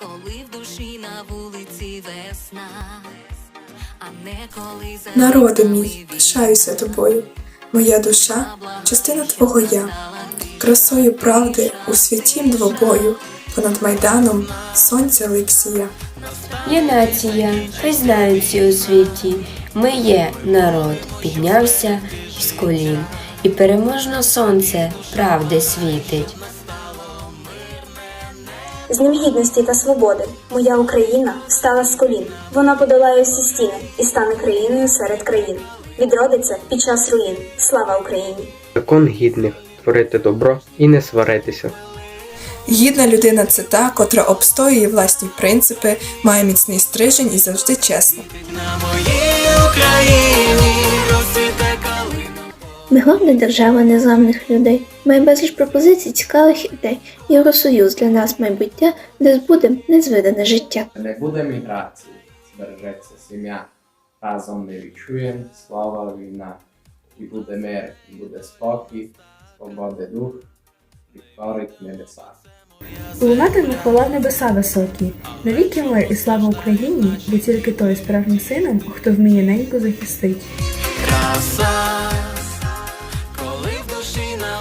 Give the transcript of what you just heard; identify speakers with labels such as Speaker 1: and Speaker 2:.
Speaker 1: коли в душі на вулиці весна, а не коли за
Speaker 2: Народи мій, пишаюся тобою. Моя душа частина твого я, красою правди у святім двобою, понад майданом сонця Олексія.
Speaker 3: Є нація, хай знають всі у світі. Ми є народ, піднявся із колін, і переможно сонце правди світить.
Speaker 4: З Днем гідності та свободи моя Україна встала з колін. Вона подолає всі стіни і стане країною серед країн. Відродиться під час руїн. Слава Україні!
Speaker 5: Закон гідних творити добро і не сваритися.
Speaker 2: Гідна людина це та, котра обстоює власні принципи, має міцний стрижень і завжди чесна.
Speaker 1: На моїй Україні.
Speaker 6: Ми головна держава незламних людей. Має безліч пропозицій цікавих ідей. Євросоюз для нас майбуття, де збудем незвидане життя.
Speaker 7: Не буде міграції, збережеться сім'я. Разом ми відчуємо слава війна. І буде мир, і буде спокій, свободи дух, відтворить небеса.
Speaker 8: Лунатиме хвала в небеса високі, навіки мир і слава Україні, бо тільки той справжнім сином, хто вміє неньку захистить.
Speaker 1: краса,